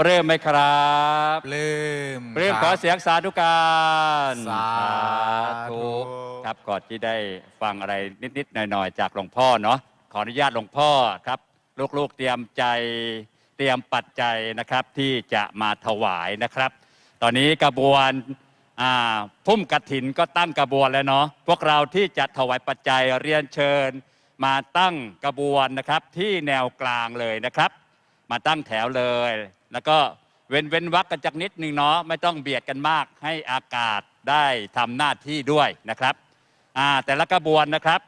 ปลื้มไหมครับปลื้มปลื้มคขรัอบเสียงสาธุการสาธุครับก่อนที่ได้ฟังอะไรนิดๆหน่อยๆ จากหลวงพ่อเนาะขออนุญาตหลวงพ่อครับ ลูกๆเตรียมใจเตรียมปัจจัยนะครับที่จะมาถวายนะครับ ตอนนี้กระบวนอ่าพุ่มกระถินก็ตั้งกระบวนแล้วเนาะพวกเราที่จะถวายปัจจัยเรียนเชิญ มาตั้งกระบวนนะครับที่แนวกลางเลยนะครับ มาตั้งแถวเลย แล้วก็เว้นเว้นวักกันจักนิดหนึ่งเนาะไม่ต้องเบียดกันมากให้อากาศได้ทำหน้าที่ด้วยนะครับอ่าแต่ละกระบวนนะครับ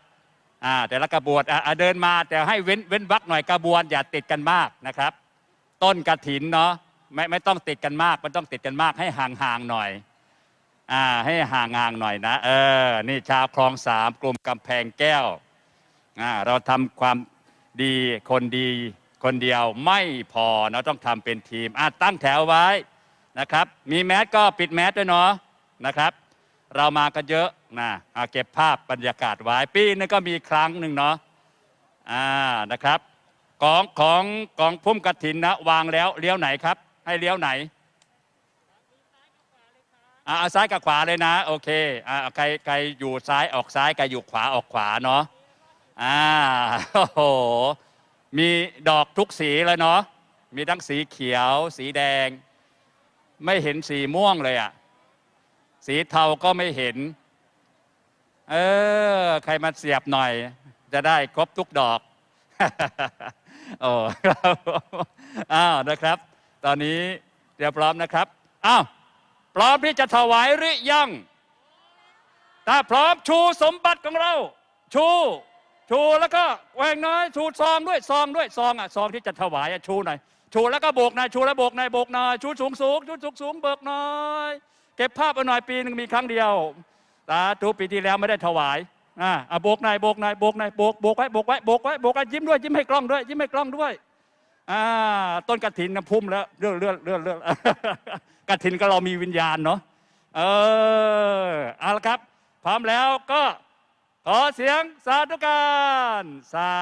อ่าแต่ละกระบวนอะอะเดินมาแต่ให้เว้นเว้นวักหน่อยกระบวนอย่าติดกันมากนะครับ ต้นกระถินเนาะไม่ไม่ต้องติดกันมากไม่ต้องติดกันมากให้ห่างๆหน่อยอ่าให้ห่างๆหน่อยนะเออนี่ชาวคลองสามกลุ่มกำแพงแก้วอ่าเราทำความดีคนดี คนเดียวไม่พอเนาะต้องทำเป็นทีมอะตั้งแถวไว้นะครับ มีแมสก็ปิดแมสด้วยเนาะนะครับ เรามากันเยอะนะอะเก็บภาพบรรยากาศไว้ปีนึงก็มีครั้งหนึ่งเนาะอ่านะครับของของของพุ่มกระถินนะวางแล้วเลี้ยวไหนครับ ให้เลี้ยวไหนอ่าเอาซ้ายกับขวาเลยนะ โอเคอ่าใครใครอยู่ซ้ายออกซ้ายใครอยู่ขวาออกขวาเนาะอ่าโอ้โห มีดอกทุกสีเลยเนาะมีทั้งสีเขียว สีแดง ไม่เห็นสีม่วงเลยอะ่ะสีเทาก็ไม่เห็น เออ ใครมาเสียบหน่อย จะได้ครบทุกดอกโอ้ครับอ้าวนะครับ ตอนนี้เตรียมพร้อมนะครับอ้าวพร้อมที่จะถวายหรือยัง ถ้าพร้อมชูสมบัติของเรา ชู ชูแล้วก็แหวงน้อยชูซองด้วยซองด้วยซองอะซองที่จะถวายอะชูหน่อยชูแล้วก็โบกหน่อยชูแล้วโบกหน่อยโบกหน่อยชูสูงสูงชูสูงสูงเบิกหน่อยเก็บภาพเอาหน่อยปีหนึ่งมีครั้งเดียวสาธุปีที่แล้วไม่ได้ถวายอ่าอะโบกหน่อยโบกหน่อยโบกหน่อยโบกโบกไว้โบกไว้โบกไว้โบกไว้ยิ้มด้วยยิ้มให้กล้องด้วยยิ้มให้กล้องด้วยอ่าต้นกระถินนะพุ่มแล้วเลื่อนเลื่อนเลื่อนเลื่อนกระถินก็เรามีวิญญาณเนาะเออเอาละครับ พร้อมแล้วก็ ขอเสียงสาธุการ สา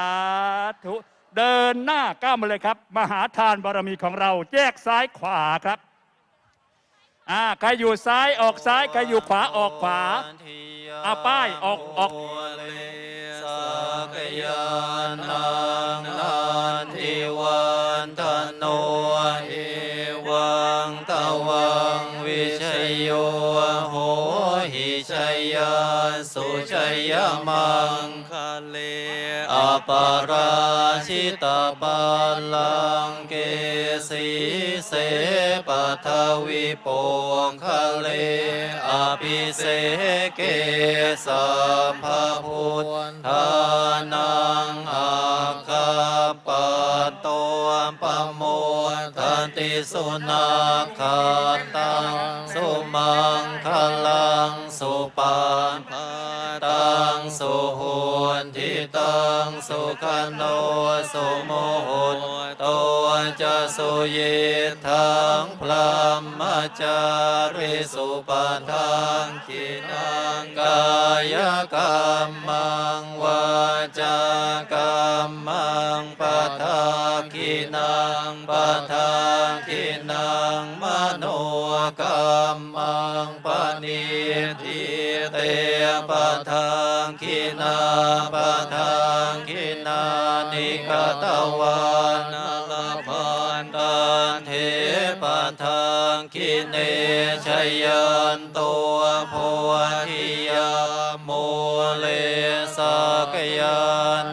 ธุ เดินหน้าก้าวมาเลยครับ มหาทานบารมีของเรา แยกซ้ายขวาครับอ่าใครอยู่ซ้ายออกซ้าย ใครอยู่ขวาออกขวาอาป้ายออกออกกยานังนันทิวันทโนเอวังตวังวิชยโย ยสุชยมังคะเลอปาราชิตาปัลลังเกสีเสปัทวิโปคะเลอภิเสเกสัมภพุทธานังอาคาปะโตปะโมทัน ติสุนาคาตังสุมังคลังสุปานาตังสุหุนทิตังสุขโนสุโมโหนโต สุยิทังพลัมมจาริสุปทังกินังกายกรรมังวาจากรรมังปะทากินังปะทากินังมโนกรรมังปณิทิเตปะทางกินาปะทางกินานิกตวานาน ปะทางคิเนชยันตัวโพธิยาโมเลสกยา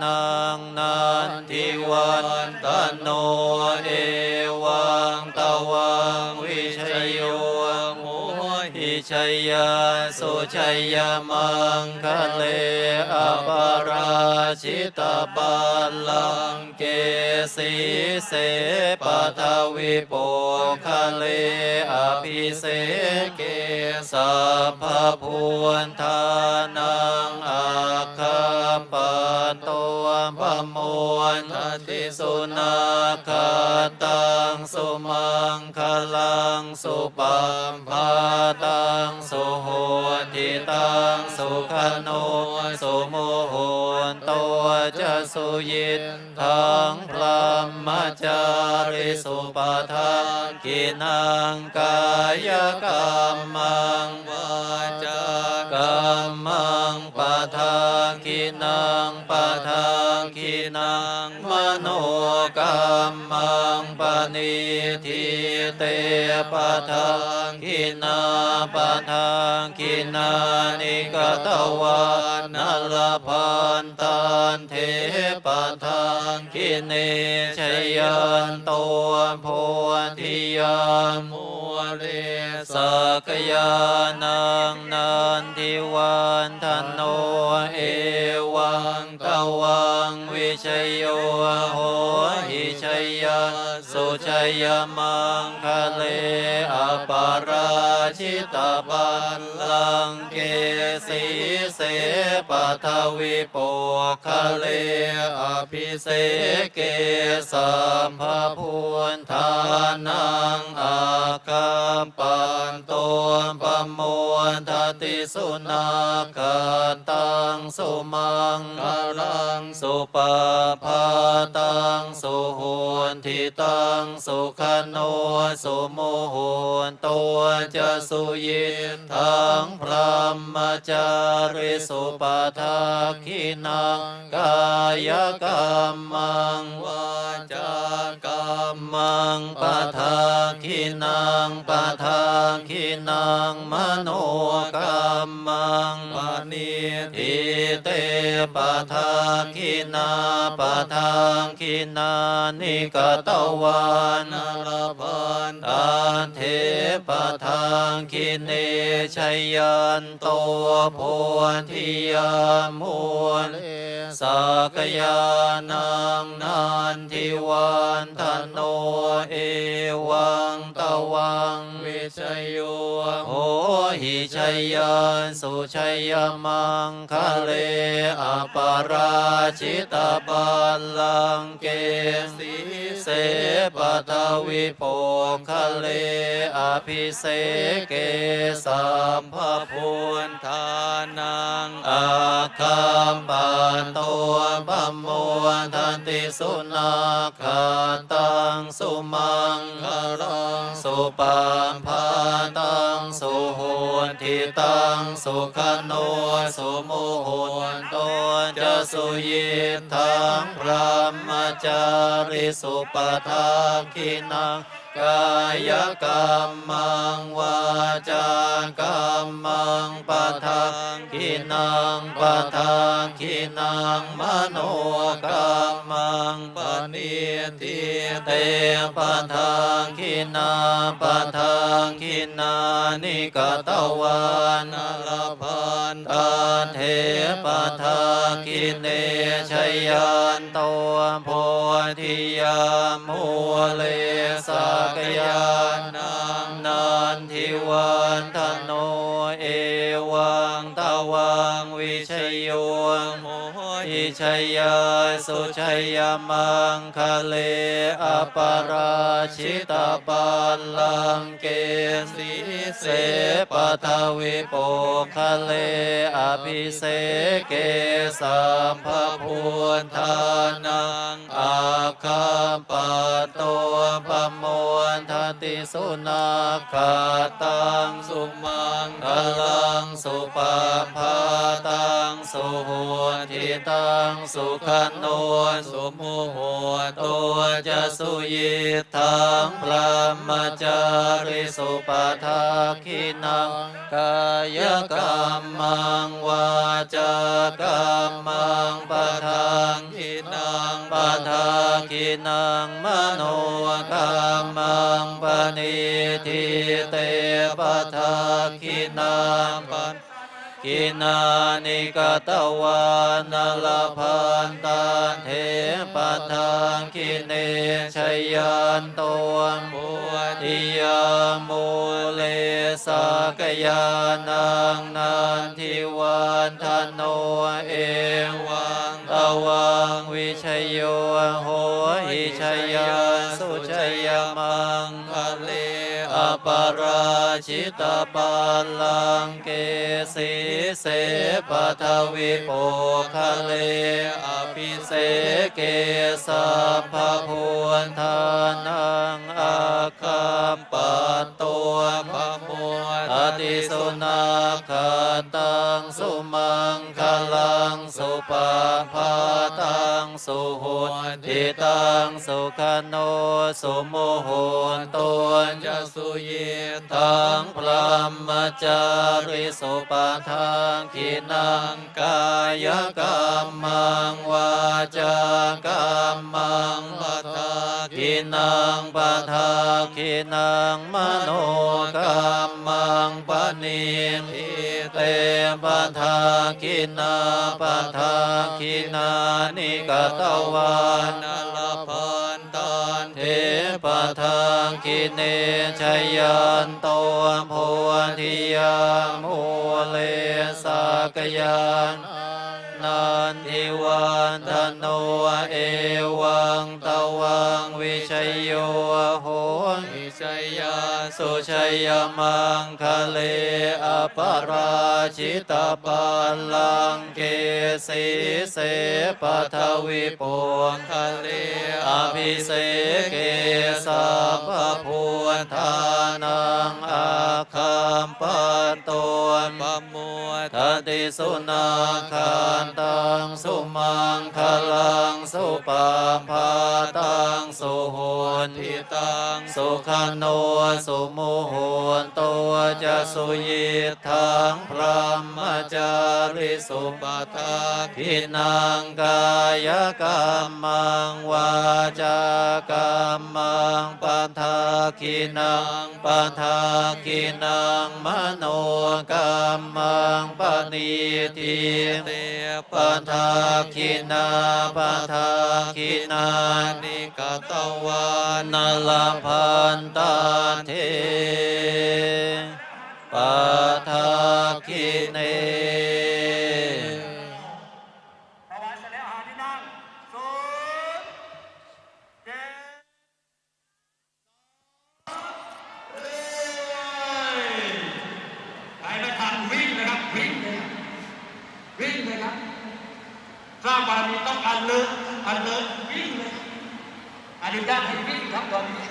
นังนันทิวัน ชยาสุชยามังคะเลอปาราชิตาปัลลังเกสีเสปทวิโปคะเลอภิเสเกสัพพพุทานังอาคาปะโตปโมทันติสุนาคาตังสุมังคลังสุปัมภาตังสุโห ตังสุขโนสุโมโหนโตจะสุยิตทังพรหมจาริสุปทานกินังกายกรรมัง ทานกินังปะทานกินังมโนกรรมังปณิทิเตปะทานกินาปะทานกินานิกตวานลพันตันเทปะทานกิเนชยันโตโพธิยามุเร กยานังนันทิวันธนโนเอวังกวังวิชยโยโหหิชยาสุชยมังคะเลอปาราชิตาป ลลังเกสีเสปทวิโปคเลอภิเสเกสัมภพุนทานังอาคัมปันโตปมวนทติสุนาคันตังสุมังคลังสุปภาตังสุโหนทิตังสุขโนสุโมโหนตัวจะสุยินทังพรหมจาริสุปทาคินังกายกรรมังวาจาก มังปะทาคินังปะทาคินังมโนกรรมังปณิทิเตปะทาคินาปะทาคินานิกตวานรพันตาเทปะทาคิเนชยันโตโพธิยามุล สักยานังนันทิวันทนโนเอวังตวังวิชยโยโหหิชยันสุชยมังคะเลอปาราชิตาบัลลังเกสีเสปะทวิโปคะเลอภิเสเกสัมภพุนทานังอาคัมปันโตปมโมทันติสุนาคาตังสุมังคลังสุปัมภาตังสุโหนทิตังสุขโนสุโมโหนตัวจะสุยิทังพรหมจาริสุปทาคินัง กายกรรมังวาจากรรมังปะทังกินังปะทังกินังมโนกรรมังปณิทิเตปะทังกินาปะทังกินานิกตวานลพันตาเทปะทังกิเนชยันโตโพธิยามุเลสักยานังนันทิวันทนโนเอวังตวังวิชยโยโม หิชยาสุชยมังคะเลอปาราชิตาปัลลังเกสีเสปะทวิโปคะเลอภิเสเกสัมภพุนทานังอาคัมปันโตปมโมนทติสุนาคาตังสุมังคลังสุปภาตังสุโห ทิตังสุขโนสุโมโหตัวจะสุยิทังพระมจาริสุปทาคินังกายกรรมังวาจากรรมังปะทังคินังปะทังคินังมโนกรรมังปณิทิเตปะทังคินังปะ กินานิกตวานลพันตาเทปทังกิเนชยันโตมุติยามูเลสักยานังนันทิวันทนโนเอวังตวังวิชยโยโหหิชยา ราชิตาบัลลังเกสีเสปทวิโปคะเลอภิเสเกสัพพพุทธานังอาคัมปัตตัวพระมุตติสุนาคตังสุมังคลังสุปาพาตังสุหุติตังสุขโนสุโมโหนตุนจะสุเยตังพรหมจาริสุปาทางขินังกายกรรมังวาจากรรมังปัทาขินังปัทาขินังมโนกรรมังปณิทิเตปัทาขินาปัทาขินานิกตวานลพันตันเทป ทาขิเนชยันโตโพธิยามูเลสากยานนันทิวันธโนเอวังตวังวิชยโยโหน ชยาสุชยมังคะเลอปราชิตาปัลลังเกสีเสปทวิปุคะเลอภิเสเกสัพพุทธานังอาคัมปา ติสุนาคานตังสุมังคลังสุปาพาตังสุโหนทิตังสุขโนสุโมโหนตัวจะสุยิทังพรหมจาริสุปทาขินังกายกรรมังวาจากรรมังปัทาขินังปัทาขินังมโนกรรมังปณิทิเตปัทาขินาปัทาขินานิกตวานลพันตาเทปัทาขิเน ถวายเสร็จแล้วหาที่นั่งศูนย์เจ็ดใครไม่ทันวิ่งนะครับวิ่งเลยครับวิ่งเลยครับสร้างบารมีต้องอันเลิศอันเลิศวิ่งเลยอนุญาตให้วิ่งครับตอนนี้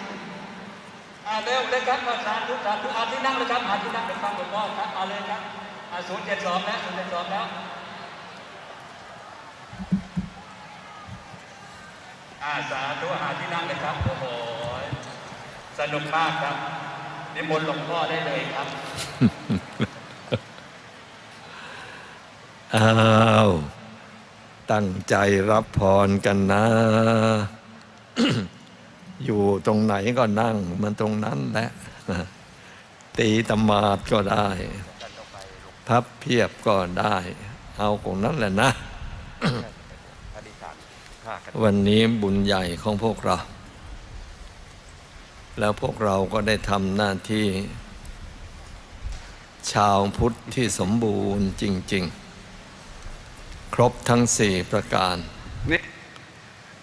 อ่าเร็วเลยครับสาธุสาธุอาที่นั่งเลยครับหาที่นั่งไปฟังหลวงพ่อครับเอาเลยครับ ศูนย์เจ็ดสองแล้วศูนย์เจ็ดสองแล้วอาสาธุหาที่นั่งเลยครับ โอ้โห สนุกมากครับ นิมนต์หลวงพ่อได้เลยครับอ้าวตั้งใจรับพรกันนะ อยู่ตรงไหนก็นั่ง มันตรงนั้นแหละตีตมาดก็ได้ พับเพียบก็ได้ เอาของนั้นแหละนะ วันนี้บุญใหญ่ของพวกเรา แล้วพวกเราก็ได้ทำหน้าที่ ชาวพุทธที่สมบูรณ์จริง ๆ ครบทั้งสี่ประการ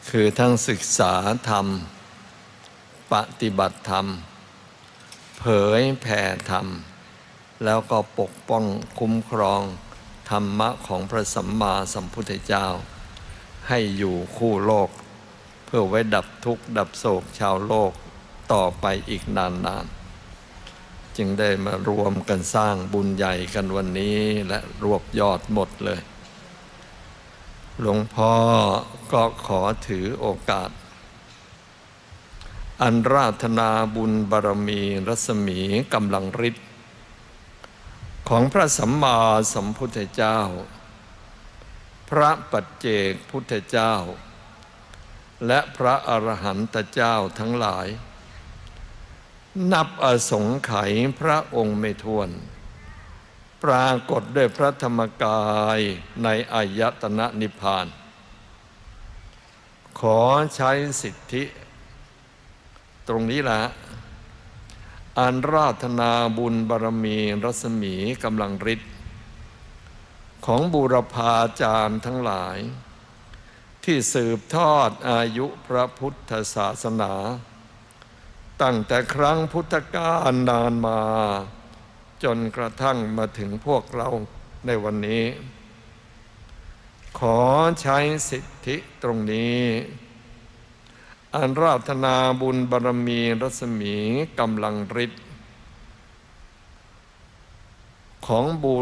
คือทั้งศึกษาธรรม ปฏิบัติธรรม เผยแผ่ธรรม แล้วก็ปกป้องคุ้มครอง ธรรมะของพระสัมมาสัมพุทธเจ้า ให้อยู่คู่โลก เพื่อไว้ดับทุกข์ดับโศกชาวโลกต่อไปอีกนานๆ จึงได้มารวมกันสร้างบุญใหญ่กันวันนี้และรวบยอดหมดเลย หลวงพ่อก็ขอถือโอกาส อันราธนาบุญบารมีรัศมีกำลังฤทธิ์ ของพระสัมมาสัมพุทธเจ้า พระปัจเจกพุทธเจ้า และพระอรหันตเจ้าทั้งหลาย นับอสงไขยพระองค์ไม่ท้วน ปรากฏด้วยพระธรรมกายในอายตนะนิพพาน ขอใช้สิทธิ ตรงนี้ละ อันราธนาบุญบารมีรัศมีกำลังฤทธิ์ของบูรพาจารย์ทั้งหลาย ที่สืบทอดอายุพระพุทธศาสนา ตั้งแต่ครั้งพุทธกาลนานมา จนกระทั่งมาถึงพวกเราในวันนี้ ขอใช้สิทธิตรงนี้ อันราธนาบุญบารมีรัศมีกำลังฤทธิ์ของบู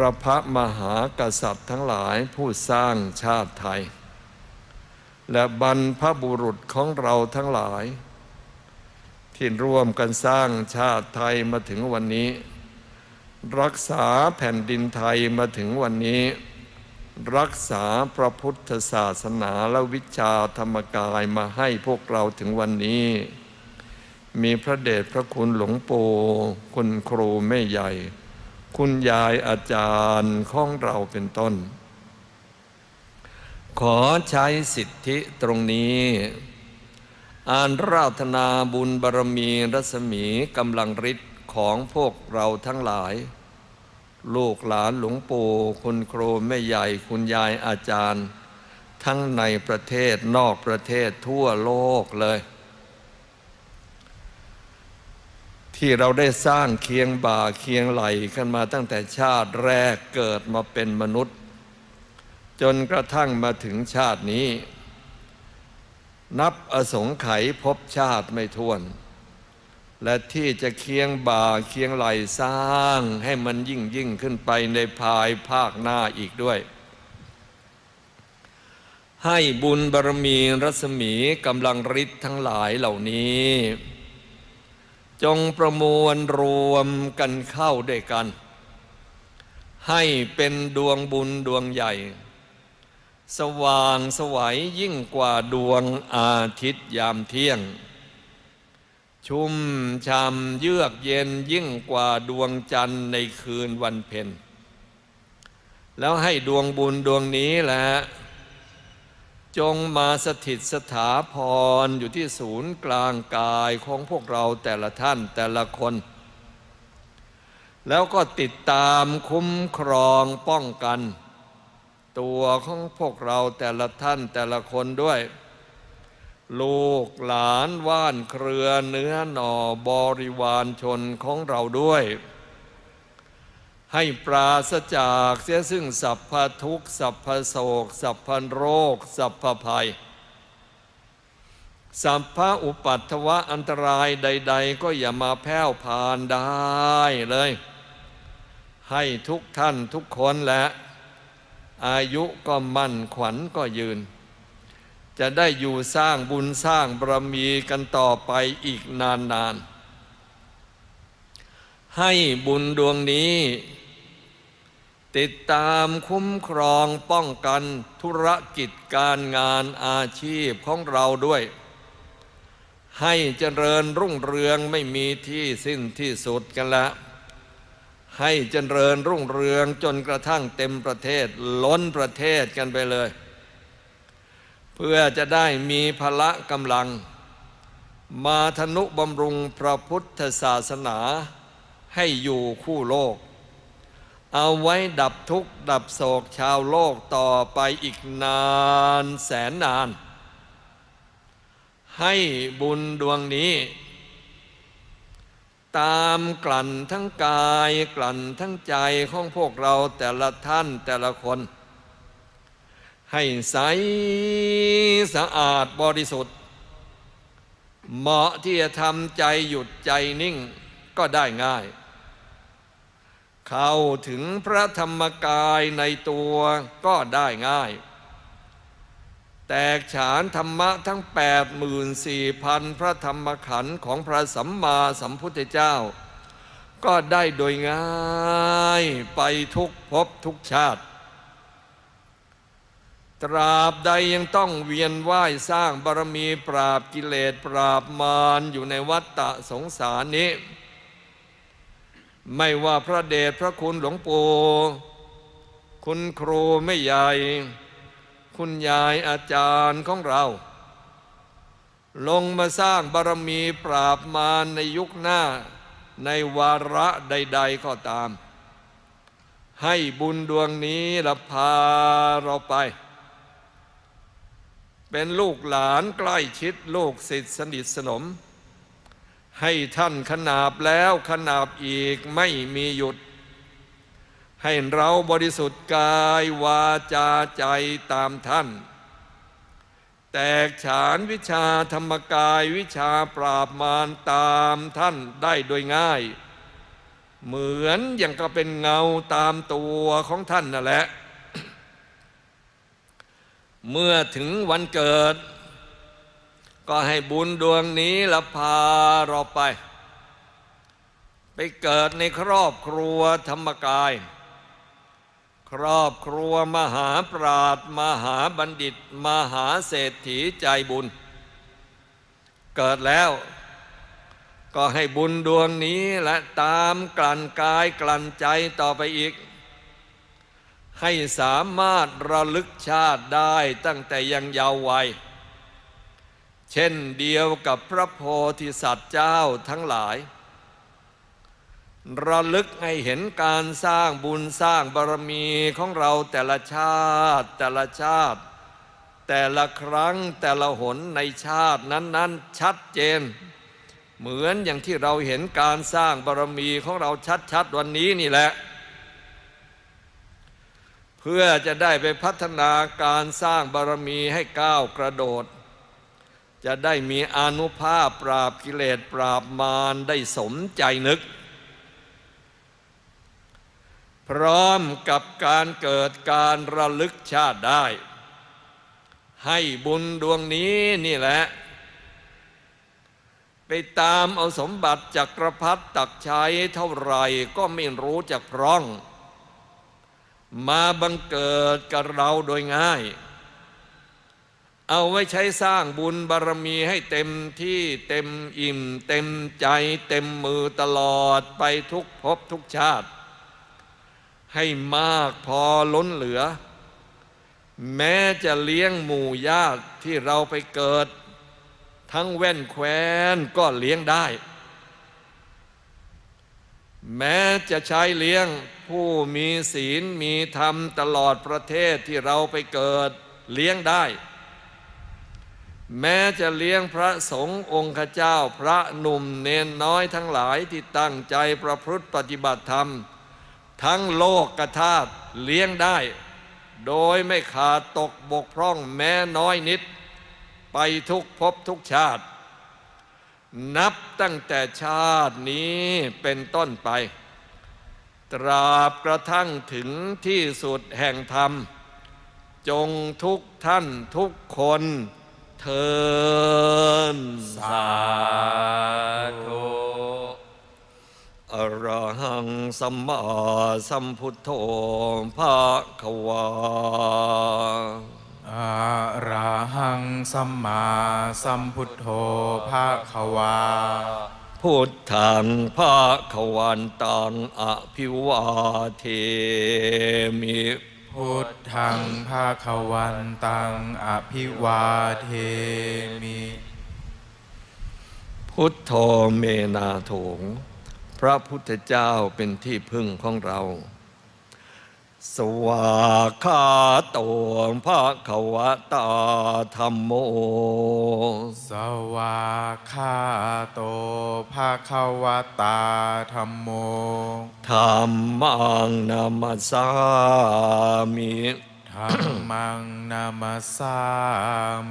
รพมหากษัตริย์ทั้งหลายผู้สร้างชาติไทย และบรรพบุรุษของเราทั้งหลาย ที่ร่วมกันสร้างชาติไทยมาถึงวันนี้ รักษาแผ่นดินไทยมาถึงวันนี้ รักษาพระพุทธศาสนาและวิชาธรรมกายมาให้พวกเราถึงวันนี้ มีพระเดชพระคุณหลวงปู่คุณครูแม่ใหญ่ คุณยายอาจารย์ของเราเป็นต้น ขอใช้สิทธิตรงนี้อ่านราธนาบุญบารมีรัศมีกำลังฤทธิ์ของพวกเราทั้งหลาย ลูกหลานหลวงปู่ คุณครูแม่ใหญ่คุณยายอาจารย์ ทั้งในประเทศนอกประเทศทั่วโลกเลย ที่เราได้สร้างเคียงบ่าเคียงไหลกันมาตั้งแต่ชาติแรกเกิดมาเป็นมนุษย์ จนกระทั่งมาถึงชาตินี้ นับอสงไขยพบชาติไม่ท้วน และที่จะเคียงบ่าเคียงไหลสร้างให้มันยิ่งยิ่งขึ้นไปในภายภาคหน้าอีกด้วย ให้บุญบารมีรัศมีกำลังฤทธิ์ทั้งหลายเหล่านี้ จงประมวลรวมกันเข้าด้วยกัน ให้เป็นดวงบุญดวงใหญ่ สว่างสวัยยิ่งกว่าดวงอาทิตย์ยามเที่ยง ชุ่มช่ำเยือกเย็นยิ่งกว่าดวงจันทร์ในคืนวันเพ็ญแล้วให้ดวงบุญดวงนี้แหละจงมาสถิตสถาพรอยู่ที่ศูนย์กลางกายของพวกเราแต่ละท่านแต่ละคน แล้วก็ติดตามคุ้มครองป้องกัน ตัวของพวกเราแต่ละท่านแต่ละคนด้วย ลูกหลานว่านเครือเนื้อหน่อบริวารชนของเราด้วย ให้ปราศจากเสียซึ่งสัพพทุกข์สัพพโศก สัพพโรค สัพพภัย สัพพะอุปัตถวะอันตรายใด ๆ ก็อย่ามาแผ่วพานได้เลย ให้ทุกท่านทุกคนและ อายุก็มั่นขวัญก็ยืน จะได้อยู่สร้างบุญสร้างบารมีกันต่อไปอีกนานๆ ให้บุญดวงนี้ ติดตามคุ้มครองป้องกันธุรกิจการงานอาชีพของเราด้วย ให้เจริญรุ่งเรืองไม่มีที่สิ้นที่สุดกันละให้เจริญรุ่งเรืองจนกระทั่งเต็มประเทศล้นประเทศกันไปเลย เพื่อจะได้มีพละกำลัง มาธนุบำรุงพระพุทธศาสนาให้อยู่คู่โลก เอาไว้ดับทุกข์ ดับโศกชาวโลกต่อไปอีกนานแสนนาน ให้บุญดวงนี้ ตามกลั่นทั้งกายกลั่นทั้งใจของพวกเราแต่ละท่านแต่ละคน ให้ใสสะอาดบริสุทธิ์ เหมาะที่จะทำใจหยุดใจนิ่งก็ได้ง่าย เข้าถึงพระธรรมกายในตัวก็ได้ง่าย แตกฉานธรรมะทั้ง 84,000 พระธรรมขันธ์ของพระสัมมาสัมพุทธเจ้า ก็ได้โดยง่ายไปทุกภพทุกชาติ ตราบใดยังต้องเวียนว่ายสร้างบารมีปราบกิเลสปราบมารอยู่ในวัฏฏะสงสารนี้ ไม่ว่าพระเดชพระคุณหลวงปู่คุณครูไม่ใหญ่ คุณยายอาจารย์ของเรา ลงมาสร้างบารมีปราบมารในยุคหน้าในวาระใด ๆ ก็ตาม ให้บุญดวงนี้ละพาเราไป เป็นลูกหลานใกล้ชิดลูกศิษย์สนิทสนม ให้ท่านขนาบแล้วขนาบอีกไม่มีหยุด ให้เราบริสุทธิ์กายวาจาใจตามท่าน แตกฉานวิชาธรรมกายวิชาปราบมารตามท่านได้โดยง่าย เหมือนอย่างก็เป็นเงาตามตัวของท่านนั่นแหละ เมื่อถึงวันเกิด ก็ให้บุญดวงนี้ละพาเราไป ไปเกิดในครอบครัวธรรมกาย ครอบครัวมหาปราดมหาบัณฑิต มหาเศรษฐีใจบุญ เกิดแล้วก็ให้บุญดวงนี้และตามกลั่นกายกลั่นใจต่อไปอีก ให้สามารถระลึกชาติได้ตั้งแต่ยังเยาว์วัย เช่นเดียวกับพระโพธิสัตว์เจ้าทั้งหลาย ระลึกให้เห็นการสร้างบุญสร้างบารมีของเราแต่ละชาติแต่ละชาติ แต่ละครั้งแต่ละหนในชาตินั้น ๆ ชัดเจน เหมือนอย่างที่เราเห็นการสร้างบารมีของเราชัด ๆ วันนี้นี่แหละ เพื่อจะได้ไปพัฒนาการสร้างบารมีให้ก้าวกระโดด จะได้มีอนุภาพปราบกิเลสปราบมารได้สมใจนึก พร้อมกับการเกิดการระลึกชาติได้ ให้บุญดวงนี้นี่แหละ ไปตามเอาสมบัติจักรพรรดิตักใช้เท่าไหร่ก็ไม่รู้จักพร่อง มาบังเกิดกับเราโดยง่าย เอาไว้ใช้สร้างบุญบารมีให้เต็มที่เต็มอิ่ม เต็มใจ เต็มมือตลอดไปทุกภพทุกชาติ ให้มากพอล้นเหลือ แม้จะเลี้ยงหมู่ญาติที่เราไปเกิด ทั้งแว่นแคว้นก็เลี้ยงได้ แม้จะใช้เลี้ยง ผู้มีศีลมีธรรมตลอดประเทศที่เราไปเกิดเลี้ยงได้ แม้จะเลี้ยงพระสงฆ์องค์ขเจ้าพระหนุ่มเนนน้อยทั้งหลายที่ตั้งใจประพฤติปฏิบัติธรรม ทั้งโลกกธาตุเลี้ยงได้ โดยไม่ขาดตกบกพร่องแม้น้อยนิด ไปทุกภพทุกชาติ นับตั้งแต่ชาตินี้เป็นต้นไป ตราบกระทั่งถึงที่สุดแห่งธรรม จงทุกท่านทุกคนเทินสาธุอรหังสัมมาสัมพุทโธภาควาอะระหังสัมมาสัมพุทโธภาควา พุทธังภาควันตังอภิวาเทมิพุทธังภาควันตังอภิวาเทมิพุทโธเมนาโถง พระพุทธเจ้าเป็นที่พึ่งของเรา สวากขาโตภาควตาธรรมโม สวากขาโตภาควตาธรรมโมธรรมังนามาสามิธรรมังนามาสา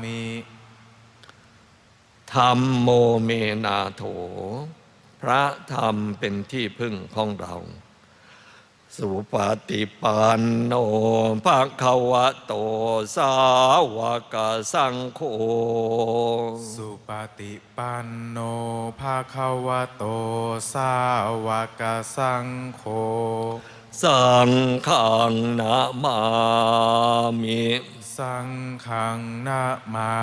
มิธรรมโมเมนาโถ พระธรรมเป็นที่พึ่งของเรา สุปฏิปันโนภะคะวะโตสาวกสังโฆ สุปฏิปันโนภาควโต สาวกสังโฆ สังฆังนามามิ สังฆังนามา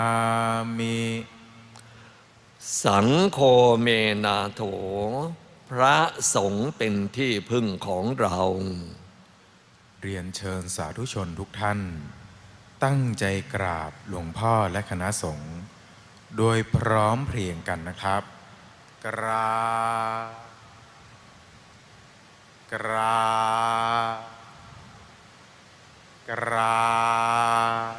มิ สังโฆเมนาโถ พระสงฆ์เป็นที่พึ่งของเรา เรียนเชิญสาธุชนทุกท่าน ตั้งใจกราบหลวงพ่อและคณะสงฆ์โดยพร้อมเพรียงกันนะครับ กราบกราบกราบ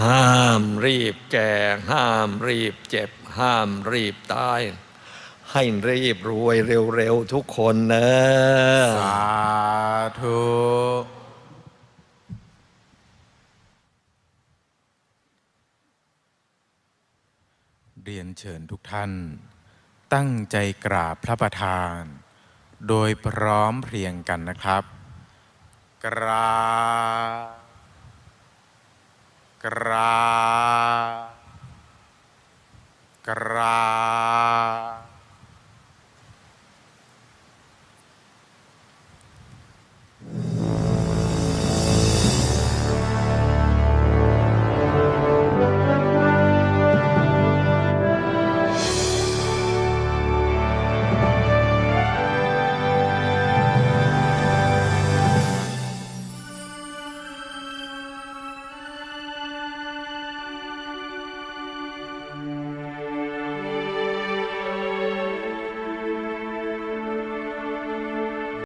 ห้ามรีบแก่ ห้ามรีบเจ็บ ห้ามรีบตาย ให้รีบรวยเร็วๆทุกคนนะ สาธุเรียนเชิญทุกท่าน ตั้งใจกราบพระประธาน โดยพร้อมเพรียงกันนะครับ กราบกราบกราบ